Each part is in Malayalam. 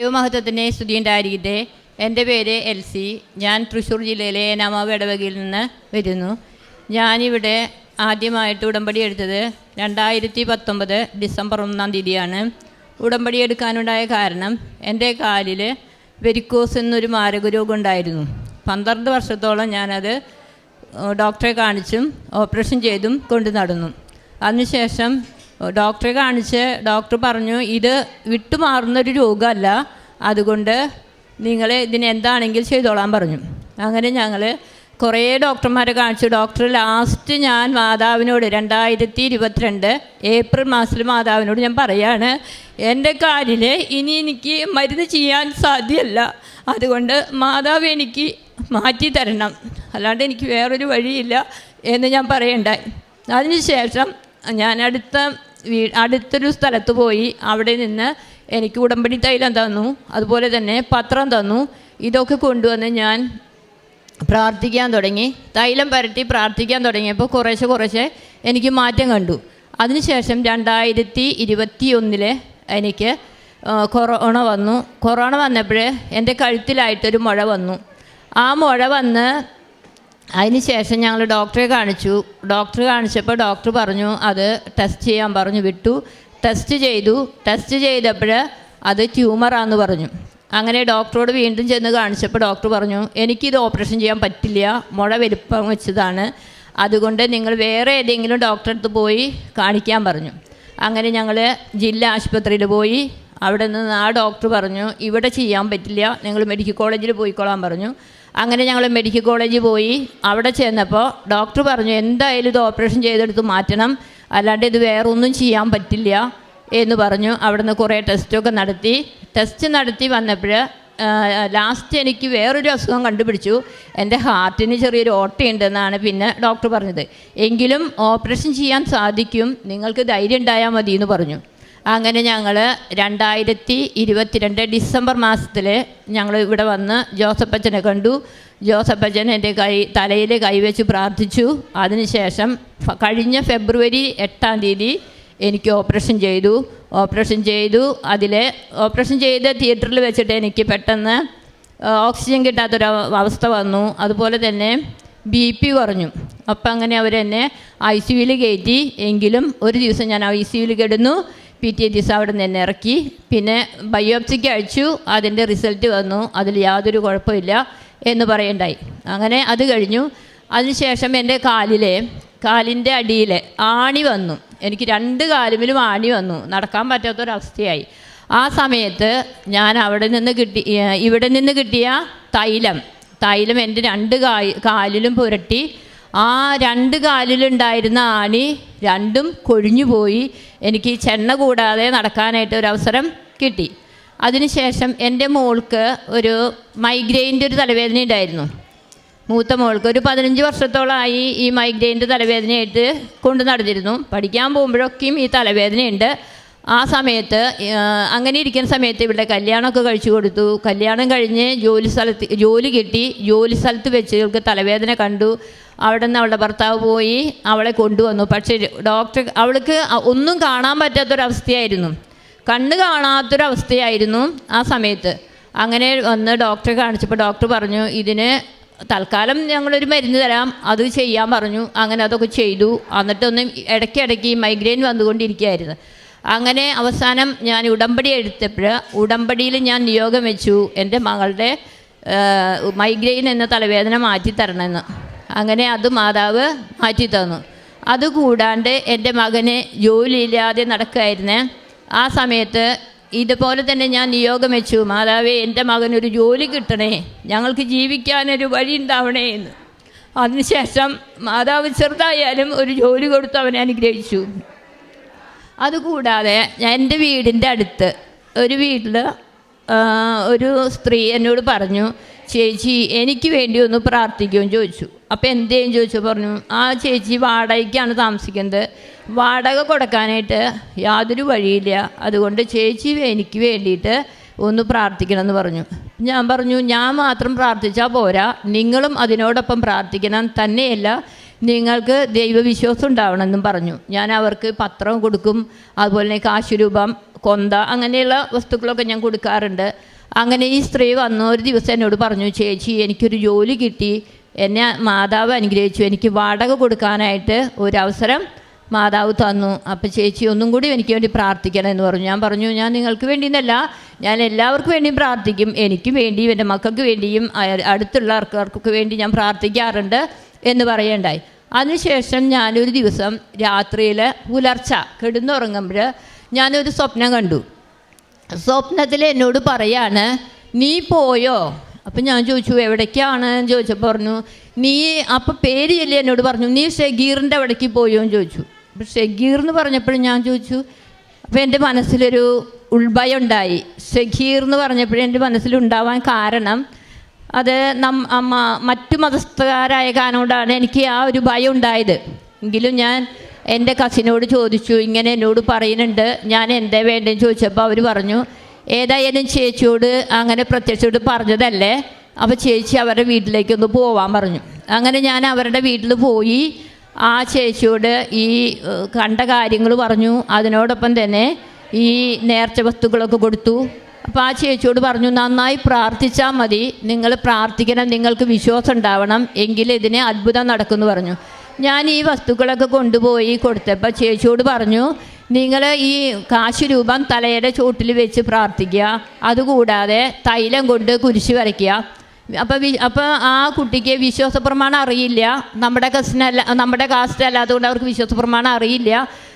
ദൈവമഹത്വത്തിന്റെ സ്തുതിയുണ്ടായിരിക്കട്ടെ. എന്റെ പേര് എൽസി. ഞാൻ തൃശ്ശൂർ ജില്ലയിലെ ഏനാമാവ് ഇടവകയിൽ നിന്ന് വരുന്നു. ഞാനിവിടെ ആദ്യമായിട്ട് ഉടമ്പടി എടുത്തത് രണ്ടായിരത്തി പത്തൊമ്പത് ഡിസംബർ ഒന്നാം തീയതിയാണ്. ഉടമ്പടി എടുക്കാനുണ്ടായ കാരണം എന്റെ കാലിൽ വെരിക്കോസ് എന്നൊരു മാരകരോഗം ഉണ്ടായിരുന്നു. പന്ത്രണ്ട് വർഷത്തോളം ഞാനത് ഡോക്ടറെ കാണിച്ചും ഓപ്പറേഷൻ ചെയ്തും കൊണ്ടു നടന്നു. അതിനുശേഷം ഡോക്ടറെ കാണിച്ച് ഡോക്ടർ പറഞ്ഞു ഇത് വിട്ടുമാറുന്നൊരു രോഗമല്ല. അതുകൊണ്ട് നിങ്ങൾ ഇതിന് എന്താണെങ്കിൽ ചെയ്തോളാൻ പറഞ്ഞു. അങ്ങനെ ഞങ്ങൾ കുറേ ഡോക്ടർമാരെ കാണിച്ചു. ഡോക്ടർ ലാസ്റ്റ് ഞാൻ മാതാവിനോട് രണ്ടായിരത്തി ഇരുപത്തിരണ്ട് ഏപ്രിൽ മാസത്തിൽ മാതാവിനോട് ഞാൻ പറയാണ് എന്റെ കാലിൽ ഇനി എനിക്ക് മരുന്ന് ചെയ്യാൻ സാധ്യമല്ല അതുകൊണ്ട് മാതാവ് എനിക്ക് മാറ്റി തരണം. അല്ലാണ്ട് എനിക്ക് വേറൊരു വഴിയില്ല എന്ന് ഞാൻ പറയണ്ടായി. അതിനുശേഷം ഞാൻ അടുത്ത വീ അടുത്തൊരു സ്ഥലത്ത് പോയി അവിടെ നിന്ന് എനിക്ക് ഉടമ്പടി തൈലം തന്നു അതുപോലെ തന്നെ പത്രം തന്നു. ഇതൊക്കെ കൊണ്ടുവന്ന് ഞാൻ പ്രാർത്ഥിക്കാൻ തുടങ്ങി. തൈലം പരട്ടി പ്രാർത്ഥിക്കാൻ തുടങ്ങിയപ്പോൾ കുറേശ്ശെ കുറേശ്ശെ എനിക്ക് മാറ്റം കണ്ടു. അതിനുശേഷം രണ്ടായിരത്തി ഇരുപത്തി ഒന്നിൽ എനിക്ക് കൊറോണ വന്നു. കൊറോണ വന്നപ്പോൾ എന്റെ കഴുത്തിലായിട്ടൊരു മുഴ വന്നു. ആ മുഴ വന്ന് അതിന് ശേഷം ഞങ്ങൾ ഡോക്ടറെ കാണിച്ചു. ഡോക്ടർ കാണിച്ചപ്പോൾ ഡോക്ടർ പറഞ്ഞു അത് ടെസ്റ്റ് ചെയ്യാൻ പറഞ്ഞു വിട്ടു. ടെസ്റ്റ് ചെയ്തു. ടെസ്റ്റ് ചെയ്തപ്പോൾ അത് ട്യൂമറാന്ന് പറഞ്ഞു. അങ്ങനെ ഡോക്ടറോട് വീണ്ടും ചെന്ന് കാണിച്ചപ്പോൾ ഡോക്ടർ പറഞ്ഞു എനിക്കിത് ഓപ്പറേഷൻ ചെയ്യാൻ പറ്റില്ല. മുഴ വലിപ്പം വെച്ചതാണ്. അതുകൊണ്ട് നിങ്ങൾ വേറെ ഏതെങ്കിലും ഡോക്ടറെ അടുത്ത് പോയി കാണിക്കാൻ പറഞ്ഞു. അങ്ങനെ ഞങ്ങൾ ജില്ലാ ആശുപത്രിയിൽ പോയി. അവിടെ നിന്ന് ആ ഡോക്ടർ പറഞ്ഞു ഇവിടെ ചെയ്യാൻ പറ്റില്ല നിങ്ങൾ മെഡിക്കൽ കോളേജിൽ പോയിക്കോളാൻ പറഞ്ഞു. അങ്ങനെ ഞങ്ങൾ മെഡിക്കൽ കോളേജിൽ പോയി. അവിടെ ചെന്നപ്പോൾ ഡോക്ടർ പറഞ്ഞു എന്തായാലും ഇത് ഓപ്പറേഷൻ ചെയ്തെടുത്ത് മാറ്റണം. അല്ലാണ്ട് ഇത് വേറൊന്നും ചെയ്യാൻ പറ്റില്ല എന്ന് പറഞ്ഞു. അവിടെ നിന്ന് കുറേ ടെസ്റ്റൊക്കെ നടത്തി. ടെസ്റ്റ് നടത്തി വന്നപ്പോൾ ലാസ്റ്റ് എനിക്ക് വേറൊരു അസുഖം കണ്ടുപിടിച്ചു. എന്റെ ഹാർട്ടിന് ചെറിയൊരു ഓട്ടയുണ്ടെന്നാണ് പിന്നെ ഡോക്ടർ പറഞ്ഞത്. എങ്കിലും ഓപ്പറേഷൻ ചെയ്യാൻ സാധിക്കും. നിങ്ങൾക്ക് ധൈര്യം ഉണ്ടായാൽ മതി എന്ന് പറഞ്ഞു. അങ്ങനെ ഞങ്ങൾ രണ്ടായിരത്തി ഇരുപത്തിരണ്ട് ഡിസംബർ മാസത്തിൽ ഞങ്ങൾ ഇവിടെ വന്ന് ജോസഫ് ജോസഫച്ചനെ കണ്ടു. ജോസഫച്ചൻ എന്റെ കൈ തലയിൽ കൈവച്ച് പ്രാർത്ഥിച്ചു. അതിനുശേഷം കഴിഞ്ഞ ഫെബ്രുവരി എട്ടാം തീയതി എനിക്ക് ഓപ്പറേഷൻ ചെയ്തു. ഓപ്പറേഷൻ ചെയ്തു. അതിൽ ഓപ്പറേഷൻ ചെയ്ത് തിയേറ്ററിൽ വെച്ചിട്ട് എനിക്ക് പെട്ടെന്ന് ഓക്സിജൻ കിട്ടാത്തൊരു അവ- അവസ്ഥ വന്നു. അതുപോലെ തന്നെ ബി പി കുറഞ്ഞു. അപ്പം അങ്ങനെ അവരെന്നെ ഐ സി യുവിൽ കയറ്റി എങ്കിലും ഒരു ദിവസം ഞാൻ ഐ സി യുവിൽ കിടന്നു. പിറ്റേ ദിവസം അവിടെ നിന്ന് എന്നെ ഇറക്കി. പിന്നെ ബയോപ്സിക്ക് അയച്ചു അതിന്റെ റിസൾട്ട് വന്നു. അതിൽ യാതൊരു കുഴപ്പമില്ല എന്ന് പറയണ്ടായി. അങ്ങനെ അത് കഴിഞ്ഞു. അതിനുശേഷം എന്റെ കാലിലെ കാലിന്റെ അടിയിലെ ആണി വന്നു. എനിക്ക് രണ്ട് കാലുമിലും ആണി വന്നു. നടക്കാൻ പറ്റാത്തൊരവസ്ഥയായി. ആ സമയത്ത് ഞാൻ അവിടെ നിന്ന് കിട്ടി ഇവിടെ നിന്ന് കിട്ടിയ തൈലം തൈലം എന്റെ രണ്ട് കാലിലും പുരട്ടി ആ രണ്ട് കാലിലുണ്ടായിരുന്ന ആണി രണ്ടും കൊഴിഞ്ഞു പോയി. എനിക്ക് ചെണ്ണ കൂടാതെ നടക്കാനായിട്ട് ഒരു അവസരം കിട്ടി. അതിനുശേഷം എന്റെ മോൾക്ക് ഒരു മൈഗ്രെയിന്റെ ഒരു തലവേദന ഉണ്ടായിരുന്നു. മൂത്ത മോൾക്ക് ഒരു പതിനഞ്ച് വർഷത്തോളമായി ഈ മൈഗ്രെയിന്റെ തലവേദനയായിട്ട് കൊണ്ടു നടന്നിരുന്നു. പഠിക്കാൻ പോകുമ്പോഴൊക്കെയും ഈ തലവേദനയുണ്ട്. ആ സമയത്ത് അങ്ങനെ ഇരിക്കുന്ന സമയത്ത് ഇവിടെ കല്യാണമൊക്കെ കഴിച്ചു കൊടുത്തു. കല്യാണം കഴിഞ്ഞ് ജോലി സ്ഥലത്ത് ജോലി കിട്ടി. ജോലി സ്ഥലത്ത് വെച്ച് ഇവൾക്ക് തലവേദന കണ്ടു. അവിടെ നിന്ന് അവളുടെ ഭർത്താവ് പോയി അവളെ കൊണ്ടുവന്നു. പക്ഷേ ഡോക്ടർ അവൾക്ക് ഒന്നും കാണാൻ പറ്റാത്തൊരവസ്ഥയായിരുന്നു. കണ്ണ് കാണാത്തൊരവസ്ഥയായിരുന്നു ആ സമയത്ത്. അങ്ങനെ വന്ന് ഡോക്ടറെ കാണിച്ചപ്പോൾ ഡോക്ടർ പറഞ്ഞു ഇതിന് തൽക്കാലം ഞങ്ങളൊരു മരുന്ന് തരാം അത് ചെയ്യാൻ പറഞ്ഞു. അങ്ങനെ അതൊക്കെ ചെയ്തു. എന്നിട്ടൊന്നും ഇടയ്ക്കിടയ്ക്ക് മൈഗ്രെയിൻ വന്നുകൊണ്ടിരിക്കുകയായിരുന്നു. അങ്ങനെ അവസാനം ഞാൻ ഉടമ്പടി എടുത്തപ്പോൾ ഉടമ്പടിയിൽ ഞാൻ നിയോഗം വെച്ചു. എന്റെ മകളുടെ മൈഗ്രെയിൻ എന്ന തലവേദന മാറ്റി തരണമെന്ന് അങ്ങനെ അത് മാതാവ് മാറ്റി തന്നു അതുകൂടാണ്ട് എന്റെ മകന് ജോലിയില്ലാതെ നടക്കുമായിരുന്നേ ആ സമയത്ത് ഇതുപോലെ തന്നെ ഞാൻ നിയോഗം വെച്ചു. മാതാവേ എന്റെ മകനൊരു ജോലി കിട്ടണേ. ഞങ്ങൾക്ക് ജീവിക്കാനൊരു വഴി ഉണ്ടാവണേ എന്ന്. അതിനുശേഷം മാതാവ് ചെറുതായാലും ഒരു ജോലി കൊടുത്ത് അവനെ അനുഗ്രഹിച്ചു. അതുകൂടാതെ എന്റെ വീടിന്റെ അടുത്ത് ഒരു വീട്ടിൽ ഒരു സ്ത്രീ എന്നോട് പറഞ്ഞു ചേച്ചി എനിക്ക് വേണ്ടി ഒന്ന് പ്രാർത്ഥിക്കുകയും ചോദിച്ചു. അപ്പോൾ എന്തേലും ചോദിച്ചു? പറഞ്ഞു ആ ചേച്ചി വാടകയ്ക്കാണ് താമസിക്കുന്നത്. വാടക കൊടുക്കാനായിട്ട് യാതൊരു വഴിയില്ല. അതുകൊണ്ട് ചേച്ചി എനിക്ക് വേണ്ടിയിട്ട് ഒന്ന് പ്രാർത്ഥിക്കണമെന്ന് പറഞ്ഞു. ഞാൻ പറഞ്ഞു ഞാൻ മാത്രം പ്രാർത്ഥിച്ചാൽ പോരാ. നിങ്ങളും അതിനോടൊപ്പം പ്രാർത്ഥിക്കണം. തന്നെയല്ല നിങ്ങൾക്ക് ദൈവവിശ്വാസം ഉണ്ടാവണമെന്നും പറഞ്ഞു. ഞാൻ അവർക്ക് പത്രം കൊടുക്കും. അതുപോലെ തന്നെ കാശുരൂപം കൊന്ത അങ്ങനെയുള്ള വസ്തുക്കളൊക്കെ ഞാൻ കൊടുക്കാറുണ്ട്. അങ്ങനെ ഈ സ്ത്രീ വന്ന ഒരു ദിവസം എന്നോട് പറഞ്ഞു ചേച്ചി എനിക്കൊരു ജോലി കിട്ടി. എന്നെ മാതാവ് അനുഗ്രഹിച്ചു. എനിക്ക് വാടക കൊടുക്കാനായിട്ട് ഒരവസരം മാതാവ് തന്നു. അപ്പോൾ ചേച്ചി ഒന്നും കൂടി എനിക്ക് വേണ്ടി പ്രാർത്ഥിക്കണം എന്ന് പറഞ്ഞു. ഞാൻ പറഞ്ഞു ഞാൻ നിങ്ങൾക്ക് വേണ്ടി എന്നല്ല ഞാൻ എല്ലാവർക്കും വേണ്ടിയും പ്രാർത്ഥിക്കും. എനിക്ക് വേണ്ടിയും എന്റെ മക്കൾക്ക് വേണ്ടിയും അടുത്തുള്ള ആൾക്കാർക്കൊക്കെ വേണ്ടി ഞാൻ പ്രാർത്ഥിക്കാറുണ്ട് എന്ന് പറയണ്ടായി അതിനുശേഷം ഞാനൊരു ദിവസം രാത്രിയിൽ പുലർച്ച കിടന്നുറങ്ങുമ്പോൾ ഞാനൊരു സ്വപ്നം കണ്ടു. സ്വപ്നത്തിൽ എന്നോട് പറയാണ് നീ പോയോ? അപ്പം ഞാൻ ചോദിച്ചു എവിടേക്കാണ്? ചോദിച്ചപ്പോൾ പറഞ്ഞു നീ അപ്പം പേര് ചൊല്ലി എന്നോട് പറഞ്ഞു നീ ഷെഗീറിന്റെ അവിടേക്ക് പോയോ? എന്ന് ചോദിച്ചു. അപ്പം ഷെഗീർ എന്ന് പറഞ്ഞപ്പോഴും ഞാൻ ചോദിച്ചു അപ്പം എന്റെ മനസ്സിലൊരു ഉൾഭയം ഉണ്ടായി. ഷെഗീർ എന്ന് പറഞ്ഞപ്പോഴും എന്റെ മനസ്സിലുണ്ടാവാൻ കാരണം അത് നം മറ്റു മതസ്ഥകാരായ കാരണോണ്ടാണ് എനിക്ക് ആ ഒരു ഭയം ഉണ്ടായത്. എങ്കിലും ഞാൻ എന്റെ കസിനോട് ചോദിച്ചു ഇങ്ങനെ എന്നോട് പറയുന്നുണ്ട് ഞാൻ എന്താ വേണ്ടതെന്ന് ചോദിച്ചപ്പോൾ അവർ പറഞ്ഞു ഏതായാലും ചേച്ചിയോട് അങ്ങനെ പ്രത്യക്ഷയോട് പറഞ്ഞതല്ലേ? അപ്പോൾ ചേച്ചി അവരുടെ വീട്ടിലേക്കൊന്ന് പോവാൻ പറഞ്ഞു. അങ്ങനെ ഞാൻ അവരുടെ വീട്ടിൽ പോയി ആ ചേച്ചിയോട് ഈ കണ്ട കാര്യങ്ങൾ പറഞ്ഞു. അതിനോടൊപ്പം തന്നെ ഈ നേർച്ച വസ്തുക്കളൊക്കെ കൊടുത്തു. അപ്പോൾ ആ ചേച്ചിയോട് പറഞ്ഞു നന്നായി പ്രാർത്ഥിച്ചാൽ മതി. നിങ്ങൾ പ്രാർത്ഥിക്കണം നിങ്ങൾക്ക് വിശ്വാസം ഉണ്ടാവണം. എങ്കിൽ ഇതിനെ അത്ഭുതം നടക്കുമെന്ന് പറഞ്ഞു. ഞാൻ ഈ വസ്തുക്കളൊക്കെ കൊണ്ടുപോയി കൊടുത്തപ്പോൾ ചേച്ചിയോട് പറഞ്ഞു നിങ്ങൾ ഈ കാശ് രൂപം തലയുടെ ചോട്ടിൽ വെച്ച് പ്രാർത്ഥിക്കുക. അതുകൂടാതെ തൈലം കൊണ്ട് കുരിശ് വരയ്ക്കുക. അപ്പോൾ വി അപ്പോൾ ആ കുട്ടിക്ക് വിശ്വാസ പ്രമാണം അറിയില്ല. നമ്മുടെ കസിനല്ല നമ്മുടെ കാസ്റ്റ് അല്ലാത്തതുകൊണ്ട് അവർക്ക് വിശ്വാസ പ്രമാണം അറിയില്ല.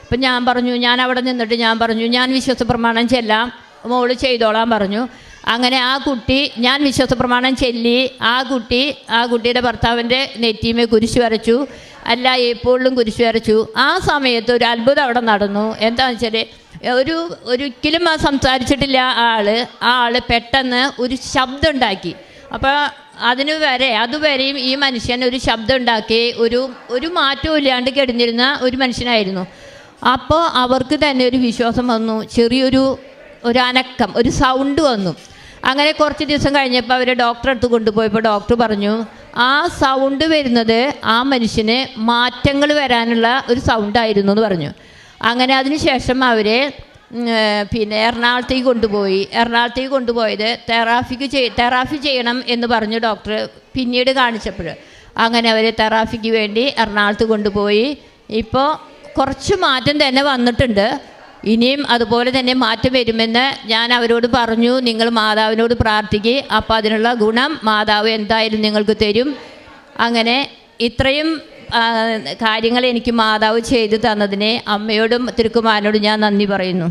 അപ്പം ഞാൻ പറഞ്ഞു ഞാൻ അവിടെ നിന്നിട്ട് ഞാൻ പറഞ്ഞു ഞാൻ വിശ്വാസ പ്രമാണം ചെല്ലാം. മോൾ ചെയ്തോളാൻ പറഞ്ഞു. അങ്ങനെ ആ കുട്ടി ഞാൻ വിശ്വാസ പ്രമാണം ചെല്ലി ആ കുട്ടി ആ കുട്ടിയുടെ ഭർത്താവിന്റെ നെറ്റിമേ കുരിശു വരച്ചു. അല്ല എപ്പോഴും കുരിശു വരച്ചു. ആ സമയത്ത് ഒരു അത്ഭുതം അവിടെ നടന്നു. എന്താണെന്ന് വെച്ചാൽ ഒരു ഒരിക്കലും ആ സംസാരിച്ചിട്ടില്ല ആ ആൾ. ആ ആൾ പെട്ടെന്ന് ഒരു ശബ്ദം ഉണ്ടാക്കി അപ്പോൾ അതിനു വരെ അതുവരെയും ഈ മനുഷ്യൻ ഒരു ശബ്ദം ഉണ്ടാക്കി ഒരു ഒരു മാറ്റവും ഇല്ലാണ്ട് കിടന്നിരുന്ന ഒരു മനുഷ്യനായിരുന്നു. അപ്പോൾ അവർക്ക് തന്നെ ഒരു വിശ്വാസം വന്നു. ചെറിയൊരു ഒരു അനക്കം ഒരു സൗണ്ട് വന്നു. അങ്ങനെ കുറച്ച് ദിവസം കഴിഞ്ഞപ്പോൾ അവർ ഡോക്ടറെ അടുത്ത് കൊണ്ടുപോയപ്പോൾ ഡോക്ടർ പറഞ്ഞു ആ സൗണ്ട് വരുന്നത് ആ മനുഷ്യന് മാറ്റങ്ങൾ വരാനുള്ള ഒരു സൗണ്ടായിരുന്നു എന്ന് പറഞ്ഞു. അങ്ങനെ അതിനുശേഷം അവരെ പിന്നെ എറണാകുളത്തേക്ക് കൊണ്ടുപോയി. എറണാകുളത്തേക്ക് കൊണ്ടുപോയത് തെറാഫിക്ക് ചെയ് തെറാഫി ചെയ്യണം എന്ന് പറഞ്ഞു ഡോക്ടർ പിന്നീട് കാണിച്ചപ്പോൾ അങ്ങനെ അവരെ തെറാഫിക്ക് വേണ്ടി എറണാകുളത്ത് കൊണ്ടുപോയി. ഇപ്പോൾ കുറച്ച് മാറ്റം തന്നെ വന്നിട്ടുണ്ട്. ഇനിയും അതുപോലെ തന്നെ മാറ്റം വരുമെന്ന് ഞാൻ അവരോട് പറഞ്ഞു. നിങ്ങൾ മാതാവിനോട് പ്രാർത്ഥിക്കുക അപ്പോൾ അതിനുള്ള ഗുണം മാതാവ് എന്തായാലും നിങ്ങൾക്ക് തരും. അങ്ങനെ ഇത്രയും കാര്യങ്ങൾ എനിക്ക് മാതാവ് ചെയ്തു തന്നതിനെ അമ്മയോടും തിരുക്കുമാരനോടും ഞാൻ നന്ദി പറയുന്നു.